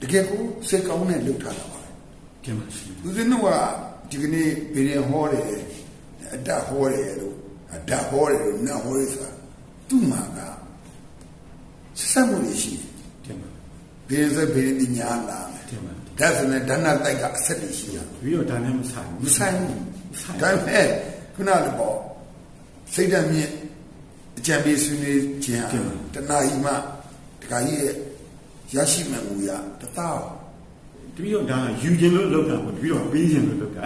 တကယ်ကိုစိတ်ကောင်းနဲ့လှုပ်ထားတာပါပဲတင်ပါရှင်ဦးဇင်းတို့ကဒီကနေ့ဗီရင်ဟောတယ်အတ္တဟောတယ်လို့အတ္တဟောတယ်လို့နတ်ဟောတယ်ဆိုတာသူ့မှာကဆက်ဆက်မှုတွေရှိတယ်တင်ပါဗီရင်စဗီရင်ဒီညာလာမယ်တင်ပါဒါဆိုရင်ဒဏ္ဍတိုက်ကအဆက်တွေရှိရပြီးတော့ဒါနဲ့မဆိုင်မဘူးဆိုင်ဘူးဆိုင်ဒါပေမဲ့ခုနကပေါ့စိတ်ဓာတ်မြင့်အကြံပေးဆွေးနွေးခြင်းဟာတဏှာကြီးမှတခါကြီးရဲ့ ရရှိမှန်မူရတသားတပြီးတော့ဒါယူခြင်းလို့လောက်တာပေါ့တပြီးတော့ပေးခြင်းလို့လောက်တာ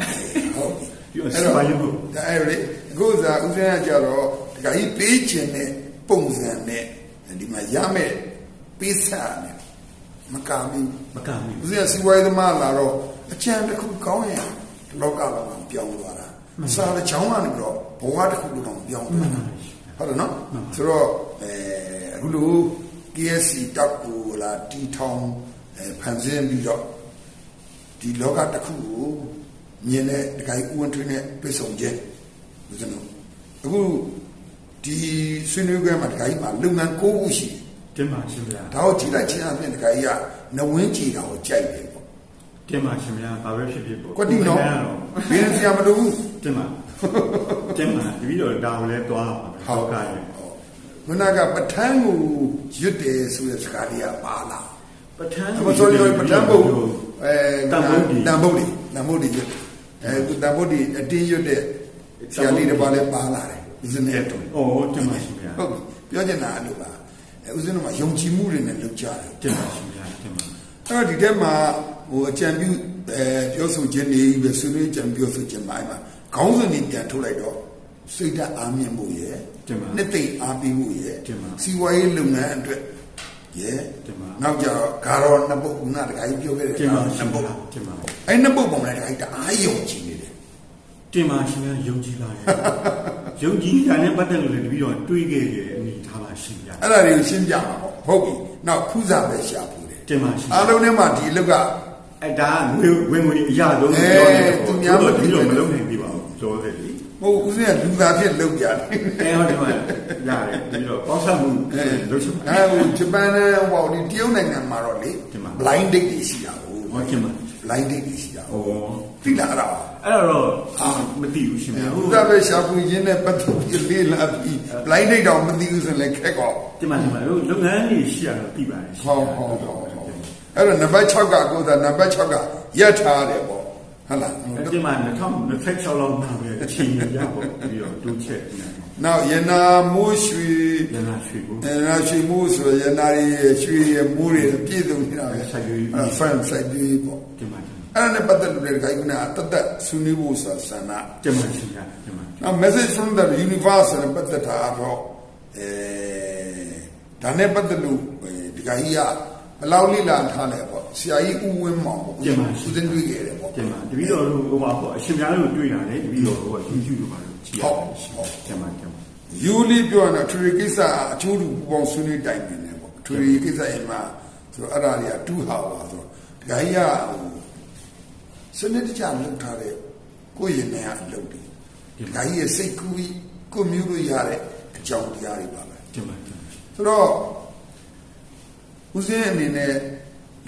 ဟုတ်ပြီးတော့စပါရုပ်ကိုဒါအဲ့လိုလေအခုသာဥစဉ်ကကြတော့တခါကြီးပေးခြင်းနဲ့ပုံစံနဲ့ဒီမှာရမယ်ပေးစားနဲ့မကမီမကမ်းဘူးဥစဉ်ကစီဝိုင်းသမားလာတော့အကြံတစ်ခုကောင်းရင်ဒီလောကလောကပြောင်းသွားတာစားတဲ့ချောင်းကနေပြီးတော့ဘဝတစ်ခုလုံးတော့ပြောင်းသွားတာဟုတ်တယ်နော်ဆိုတော့အဲအခုလို KSC တက်ကို လာတီထောင်အဲဖန်ဆင်းပြီးတော့ဒီလောကတစ်ခုကိုမြင်တဲ့ဒကာကြီးဦးဝင်းထွေးနဲ့တွေ့ဆုံခြင်းဦးဇင်းတို့အခုဒီဆွေးနွေးပွဲမှာဒကာကြီးမှာလုပ်ငန်း၉ခုရှိတယ်တင်ပါရှင်ဗျာဒါကိုကြည့်လိုက်ခြင်းအပြင်ဒကာကြီးကနဝင်းကြည်တာကိုကြိုက်တယ်ပေါ့တင်ပါရှင်ဗျာဘာပဲဖြစ်ဖြစ်ပေါ့ကွက်တီနော်ဘယ်နေရာမလို့ဘူးတင်ပါတင်ပါတပြီးတော့ဒါကိုလည်းသွားပါမယ်တော့ကရင် ခုနကပဋ္ဌာန်းကိုရွတ်တယ်ဆိုတဲ့စကားလေးကပါလာပဋ္ဌာန်းအမဆိုလို့ပဋ္ဌာန်းဘုတ်အဲတန်ဖို့ဒီတန်ဖို့ဒီတန်ဖို့ဒီရွတ်အဲသူတန်ဖို့ဒီအတင်းရွတ်တဲ့ဆရာလေးတစ်ပါးလည်းပါလာတယ်ဦးဇင်းရဲ့တော်အော်တင်ပါရှင်ဗျာဟုတ်ပြီပြောချင်တာအဲ့လိုပါအဲဦးဇင်းတို့မှာယုံကြည်မှုတွေနဲ့လုပ်ကြတယ်တင်ပါရှင်ဗျာတင်ပါအဲ့တော့ဒီထဲမှာဟိုအကြံပြုအဲပြောဆိုခြင်းတွေပဲဆွေးနွေးကြံပြောဆိုခြင်းပိုင်းမှာခေါင်းစဉ်တွေပြန်ထုတ်လိုက်တော့ စိတ်ဓာတ်အားမြင့်မှုရဲ့နှစ်သိမ့်အားပေးမှုရဲ့စီဝါရေးလုပ်ငန်းအတွက်ရဲ့နောက်ကြတော့ဂါရောနှစ်ပုတ်ကနာတခါကြီးပြောခဲ့တယ်တင်ပါရှနှစ်င်ပုတ်ဗျာတင်ပါအဲ့နှစ်ပုတ်ပုံနဲ့တခါကြီးတအားယုံကြည်နေတယ်တင်ပါရှင်ဗျာယုံကြည်လာရဲ့ယုံကြည်တာနဲ့ပတ်သက်လို့လည်းတပြီးတော့တွေးခဲ့ရဲ့အနေထားပါရှင်ဗျာအဲ့ဒါတွေကိုရှင်းပြမှာပေါ့ဟုတ်ပြီနောက်ဖူးစာပဲရှာဖို့တယ်တင်ပါရှင်အားလုံးထဲမှာဒီအလုပ်ကအဲ့ဒါကငွေဝင်ငွေအရာလုံးပြောနေတယ်ပေါ့သူတို့တပြီးတော့မလုံးနိုင်သေးပါဘူးပြောတယ်လေ ဟိုဦးစင်းကလူသားဖြစ်လုပ်ပြတယ်အဲဟုတ်တယ်မရတယ်ပြီးတော့ပေါင်းဆက်မှုလုပ်ချင်ပါအဲဟိုဂျပန်နဲ့ဟိုဒီတရုတ်နိုင်ငံမှာတော့လေဒီမှာ blind date တွေရှိတာကိုဟောချင်ပါ blind date တွေရှိတာဩသိလားအဲ့ဒါအဲ့တော့မသိဘူးရှင်ဗျာဘုရားပဲရှာဖွေခြင်းနဲ့ပတ်သက်ပြီးလေးလာပြီး blind date တော့မသိဘူးဆိုရင်လည်းခက်ကောဒီမှာဒီမှာတို့လုပ်ငန်းတွေရှိရတော့သိပါတယ်ရှင်ဟောဟောဟောဟောအဲ့တော့နံပါတ်6ကကိုယ်သာနံပါတ်6ကရက်ထားတယ်ပေါ့ ဟုတ်လားဒီမှာ2026လောက်မှာပဲအချိန်ရပေါ့ပြီးတော့တိုးချက်နေတယ်နောက်ယနာမိုးရွှေရနာရွှေကိုယနာရွှေမိုးဆိုရယနာရီရွှေရမိုးတွေပြည့်စုံနေတာပဲစိုက်ရွေးအဲ့ fan စိုက်ပြီးပေါ့ဒီမှာအဲ့ဒါနဲ့ပတ်သက်လို့လည်းခိုင်ကနာတတ်တတ်ဆွေးနွေးဖို့ဆိုတာဆန္ဒဒီမှာရှင်ဗျာဒီမှာ Now message from the universe နဲ့ပတ်သက်တာတော့အဲဒါနဲ့ပတ်သက်လို့ဒီကကြီးကဘယ်လောက်လိလာထားလဲပေါ့ ဆရာကြီးဦးဝင်းမောင်ပေါ့ဦးစင်းတွေ့ခဲ့တယ်ပေါ့ဒီမှာတပီတော့ဟိုပါပေါ့အရှင်များတို့တွေ့တာလေတပီတော့ဟိုက YouTube တို့ပါလို့ကြည့်ရတယ်ဒီမှာဒီမှာယူလီပြောရင်တော့ထရီကိစ္စအချိုးတူပူပေါင်းဆွေးနွေးတိုင်ပင်တယ်ပေါ့ထရီကိစ္စအိမ်မှာဆိုတော့အဲ့ဒါတွေကတူဟာပါဆိုတော့ဒီကကြီးကဟိုစနစ်တကျလုပ်ထားတဲ့ကိုယ့်ရင်ထဲကအလုပ်တွေဒီကကြီးရဲ့စိတ်ကူးပြီးကိုယ်မျိုးလို့ရတဲ့အကြောင်းတရားတွေပါပဲဒီမှာဆိုတော့ဦးစင်းအနေနဲ့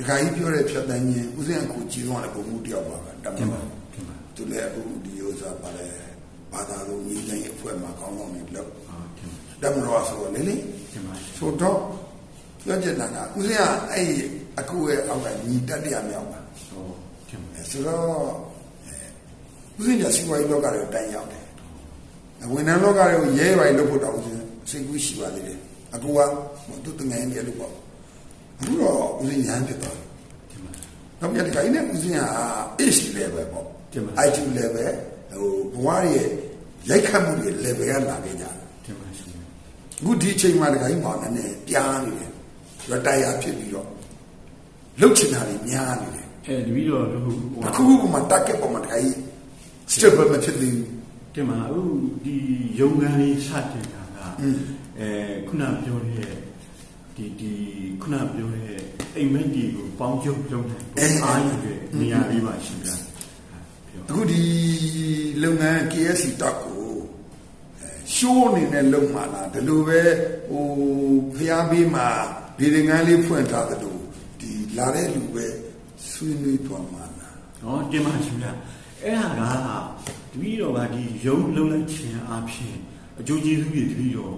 ဒကာကြီးပြောတဲ့ဖြတ်တန်းခြင်းဦးစင်းအခုကြည်ဆုံးတဲ့ပုံမှုတယောက်ပါပဲတမဒီန်မှာပါဒီမှာသူလည်းအခုဒီဥစ္စာပါလေဘာသာလုံးညီတိုင်းအဖွဲ့မှာကောင်းကောင်းနေလို့အာဒီမှာတမန်တော်ဆိုတော့လေလေဒီမှာဆိုတော့ပြောချင်တာကဦးစင်းကအဲ့ဒီအခုရဲ့အောက်ကညီတက်တရားမြောက်ပါဟောဒီမှာအဲဆိုတော့အဲဦးစင်းကစီဝိုင်းလောကတွေကိုတန်ရောက်တယ်ဝန်ထမ်းလောကတွေကိုရဲရဲပိုင်းလုပ်ဖို့တောင်းဦးစင်းစိတ်ကူးရှိပါသေးတယ်အခုကသူတငယ်နေလို့ပေါ့အခုတော့ ဦးစင်းရမ်းဖြစ်သွားတယ်ဒီမှာနောက်ပြတဲ့ခိုင်းနဲ့ဦးစင်းက age level ပေါ့တင်ပါ IQ level ဟိုဘဝရဲ့ရိုက်ခတ်မှုတွေ level ကလာခဲ့ကြတယ်ဒီမှာရှင်အခုဒီအချိန်မှာတခိုင်းမောင်နဲ့ပြားနေတယ်ရတရာဖြစ်ပြီးတော့လှုပ်ချင်တာတွေများနေတယ်အဲတပီတော့ဟိုအခုခုကမှ target ပေါ်မှာတခိုင်း stable မဖြစ်သေးဘူးဒီမှာအခုဒီရုံငန်းလေးစတင်တာကအဲခုနပြောတဲ့ ဒီဒီခုနပြောတဲ့အိမ်မက်ဒီကိုပေါင်းချုပ်လုပ်နိုင်ပုံအားရတဲ့နေရာလေးပါရှင်ဗျာပြောအခုဒီလုပ်ငန်း KSC တက်ကိုအဲရှိုးအနေနဲ့လုံမှာလားဒီလိုပဲဟိုဖျားပေးမှာဒီငန်းလေးဖွင့်ထားသလိုဒီလလာတဲ့လူပဲဆွေးနွေးသွားမှာလား။နော်တင်ပါရှင်ဗျာ။အဲ့ဒါကတပည့်တော်ကဒီယုံလုံးလိုက်ခြင်းအပြင်အကျိုးကျေးဇူးတွေတပည့်တော်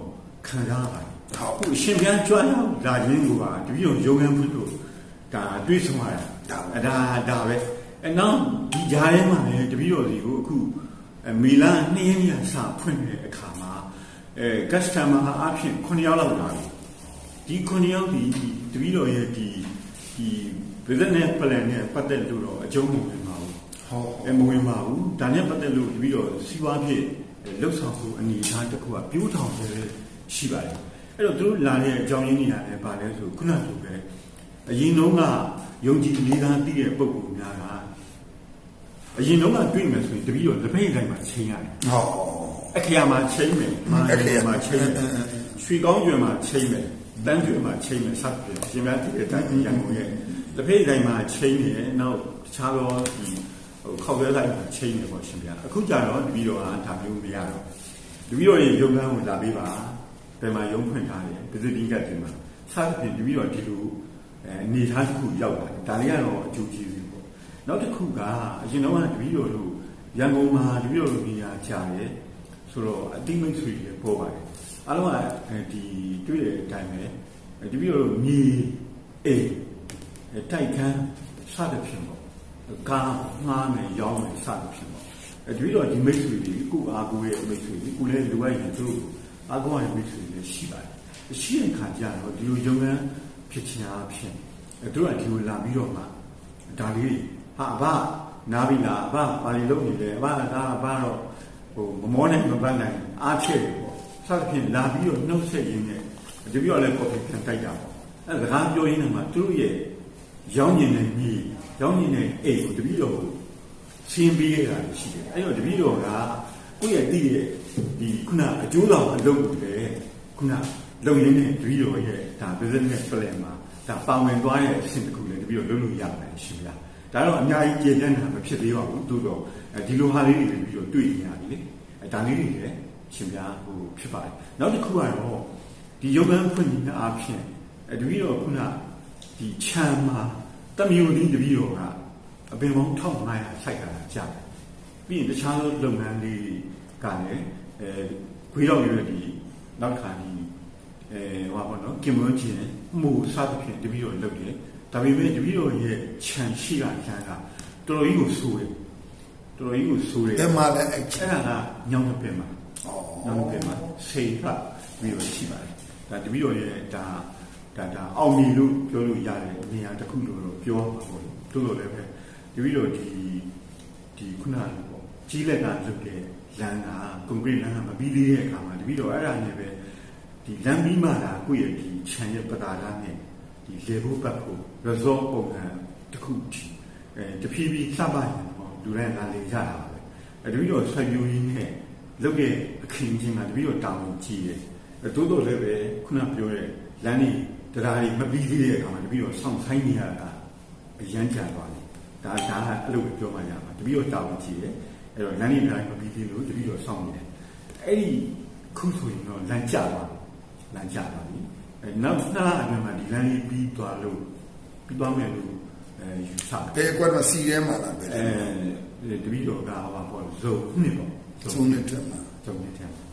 ခံစားပါတယ်။ဟုတ်အခုအရှင်ပြန်ကြွရောက်လာခြင်းကိုပါတပည့်တော်ယုံရန်ဖို့လို့ဒါတွေးဆောင်ရတာ။ဒါဒါပဲ။အဲနောက်ဒီကြားထဲမှာလည်းတပည့်တော်စီကိုအခုအဲမီလာ2ရက်နေ့စဖွင့်တဲ့အခါမှာအဲ customer အပြင်9ယောက်လောက်လာပြီ။ဒီ9ယောက်ဒီတပည့်တော်ရဲ့ဒီဒီ business plan နဲ့ပတ်သက်လို့တော့အကျုံးမဝင်ပါဘူးဟုတ်။အဲမဝင်ပါဘူး။ဒါနဲ့ပတ်သက်လို့တပည့်တော်စီးပွားဖြစ်လှုပ်ဆောင်မှုအနေအထားတစ်ခုကပြိုးထောင်တယ် ရှိပါတယ်။အဲ့တော့သူတို့လာတဲ့အကြောင်းရင်းတွေကလည်းပါလဲဆိုခုနကလိုပဲအရင်တုန်းကယုံကြည်လေးသားတည်တဲ့ပုံပုံများကအရင်တုန်းကတွေ့မယ်ဆိုရင်တပည့်တော်လက်ဖက်တိုင်းမှာချိန်ရတယ်ဟုတ်။အခရာမှာချိန်မယ်။မာအခရာမှာချိန်မယ်။ရွှေကောင်းကျွယ်မှာချိန်မယ်။တန်းကျွယ်မှာချိန်မယ်စသဖြင့်ရှင်များတည်တဲ့အတိုင်းရန်ကုန်ရဲ့လက်ဖက်တိုင်းမှာချိန်နေတယ်။နောက်တခြားသောဒီဟိုခောက်ရဲလိုက်မှာချိန်နေပေါ့ရှင်ဗျာ။အခုကြတော့တပည့်တော်ကဒါမျိုးမရတော့ဘူးတပည့်တော်ရဲ့ယုံကန်းကိုလာပေးပါ။ ဘယ်မှာယုံဖွင့်ထားတယ်။ပစ္စည်းကတင်မှာစသဖြင့်တပည့်တော်ဒီလိုအဲအနေထားတစ်ခုရောက်လာတယ်။ဒါလေးကတော့အကျိုးကျေးဇူးပေါ့။နောက်တစ်ခုကအရင်တော့ကတပည့်တော်တို့ရန်ကုန်မှာတပည့်တော်တို့နေရာကြားတယ်။ဆိုတော့အတိမိတ်ဆွေတွေပေါ်ပါတယ်။အားလုံးကအဲဒီတွေ့တဲ့အတိုင်းပဲတပည့်တော်တို့မြေအိမ်တိုက်ခန်းစသဖြင့်ပေါ့။ကားငှားမယ်ရောင်းမယ်စသဖြင့်ပေါ့။အဲတပည့်တော်ဒီမိတ်ဆွေတွေကိုအားကိုးရဲ့မိတ်ဆွေတွေကိုလည်းလိုအပ်ရင်သူတို့ အားကိုးရတဲ့မိတ်ဆွေတွေလည်းရှိပါတယ်။ရှိတဲ့ခါကျတော့ဒီလိုရုံးရမ်းဖြစ်ချင်အားဖြင့်အဲတို့ကဒီလိုလာပြီးတော့မှဒါလေးဟာအဘနားပြီလားအဘပါလီလုံးနေတယ်အဘဒါအဘတော့ဟိုမမောနိုင်မပတ်နိုင်အားဖြစ်တယ်ပေါ့စသဖြင့်လာပြီးတော့နှုတ်ဆက်ရင်းနဲ့တပည့်တော်လည်းကော်ဖီပြန်တိုက်တာပေါ့အဲစကားပြောရင်းနဲ့မှသူတို့ရဲ့ရောင်းကျင်တဲ့ညီရောင်းကျင်တဲ့အိမ်ကိုတပည့်တော်ကိုရှင်းပေးရတာရှိတယ်အဲ့တော့တပည့်တော်ကကိုယ့်ရဲ့တည်ရဲ့ ဒီခုနအကျိုးဆောင်အလုပ်ကိုလည်းခုနလုံရင်းနဲ့တပည့်တော်ရဲ့ဒါ business plan မှာဒါပါဝင်သွားတဲ့အဆင့်တစ်ခုလည်းတပည့်တော်လုပ်လို့ရတယ်ရှင်ဗျာဒါတော့အများကြီးကျေပြန့်တာမဖြစ်သေးပါဘူးသို့တော့ဒီလိုဟာလေးတွေတပည့်တော်တွေ့နေရပြီလေအဲဒါလေးတွေလည်းရှင်ဗျာဟိုဖြစ်ပါတယ်နောက်တစ်ခုကတော့ဒီယောဂန်ဖွင့်နေတဲ့အားဖြင့်အဲတပည့်တော်ခုနဒီခြံမှာတမျိုးလေးတပည့်တော်ကအပင်ပေါင်း1500စိုက်တာကြာတယ်ပြီးရင်တခြားသောလုပ်ငန်းလေးကလည်း အဲခွေးတော့ရွယ်ဒီနောက်ခါဒီအဲဟောပါတော့ကင်မွန်ချင်းမှုစသဖြင့်တပည့်တော်လုပ်တယ်ဒါပေမဲ့တပည့်တော်ရဲ့ခြံရှိတာခြံကတော်တော်ကြီးကိုစိုးတယ်တော်တော်ကြီးကိုစိုးတယ်အဲ့မှာလည်းအဲ့ချအဲ့ဒါကညောင်းတဲ့ပင်မှာဩညောင်းတဲ့ပင်မှာစိတ်ကပြီးတော့ရှိပါတယ်ဒါတပည့်တော်ရဲ့ဒါဒါဒါအောင်မြင်လို့ပြောလို့ရတဲ့နေရာတစ်ခုလို့တော့ပြောမှာပေါ့လေတိုးလို့လည်းပဲတပည့်တော်ဒီဒီခုနကပေါ့ကြီးလက်ကလုပ်တဲ့ လမ်းကကွန်ကရစ်လမ်းကမပြီးသေးတဲ့အခါမှာတပည့်တော်အဲ့ဒါနဲ့ပဲဒီလမ်းပြီးမှလာကိုယ့်ရဲ့ဒီခြံရဲ့ပတာသားနဲ့ဒီလေဖို့ပတ်ဖို့ resort ပုံစံတစ်ခုဒီအဲတဖြည်းဖြည်းစပါရင်ပေါ့လူတိုင်းလာလေကြတာပဲအဲတပည့်တော်ဆွေမျိုးရင်းနဲ့လုပ်တဲ့အခင်းချင်းမှာတပည့်တော်တောင်းကြည့်တယ်အဲတိုးတော့လည်းပဲခုနပြောတဲ့လမ်းကြီးတရားကြီးမပြီးသေးတဲ့အခါမှာတပည့်တော်စောင့်ဆိုင်နေရတာအရန်ကြာသွားတယ်ဒါဒါကအဲ့လိုပဲပြောမှရမှာတပည့်တော်တာဝန်ကြီးတယ် အဲ့တော့လမ်းနေတိုင်းမပြီးသေးလို့တပည့်တော်စောင့်နေတယ်အဲ့ဒီခုဆိုရင်တော့လမ်းကျသွားပြီလမ်းကျသွားပြီအဲ့နောက်နှစ်လအတွင်းမှာဒီလမ်းလေးပြီးသွားလို့ပြီးသွားမယ်လို့အဲယူဆတယ်ဘယ်ကွက်တော့စီထဲမှာလားပဲအဲတပည့်တော်ကဟောပေါ့ဇုံနှစ်ပေါ့သုံးနှစ်တက်မှာဇုံနှစ်ထဲမှာ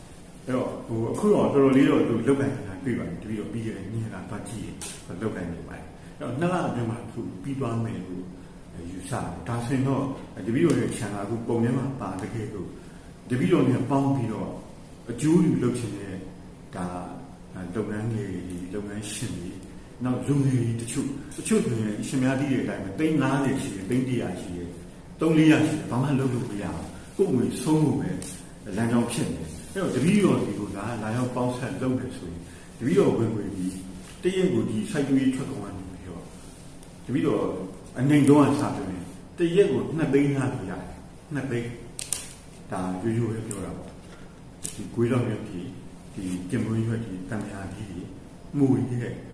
အဲ့တော့ဟိုအခုတော့တော်တော်လေးတော့သူလောက်ကန်နေတာတွေ့ပါတယ်တပည့်တော်ပြီးခဲ့တဲ့နေ့ကသွားကြည့်ရလောက်ကန်နေပါတယ်အဲ့တော့နှစ်လအတွင်းမှာသူပြီးသွားမယ်လို့ ယူဆတယ်ဒါဆိုရင်တော့တပည့်တော်ရဲ့ခြံသာကူပုံထဲမှာပါတကယ်လို့တပည့်တော်နဲ့ပေါင်းပြီးတော့အကျိုးယူလုပ်ချင်တဲ့ဒါလုပ်ငန်းတွေလုပ်ငန်းရှင်တွေနောက်လူငယ်တွေတချို့တချို့ဆိုရင်ရှင်များတည်တဲ့အတိုင်းပဲ350ရှိတယ်300ရှိတယ်300ရှိတယ်ဘာမှလုပ်လို့မရဘူးကိုယ်ငွေဆုံးမှုပဲလမ်းကြောင်းဖြစ်နေတယ်အဲ့တော့တပည့်တော်ဒီလိုကလာရောက်ပေါင်းဆက်လုပ်နေဆိုရင်တပည့်တော်ဝင်ဝင်ပြီးတရက်ကိုဒီစိုက်တူရေးထွက်ကုန်ကနေပြီးတော့တပည့်တော် အနေတော့အစားတယ်တရက်ကို2သိန်းလာလို့ရတယ်2သိန်းဒါရိုးရိုးပဲပြောတာပေါ့ဒီကိုယ်တော်မြတ်ဒီဒီကျင်မွေးရွက်ဒီတန်မြာကြီးဒီမှုရဲ့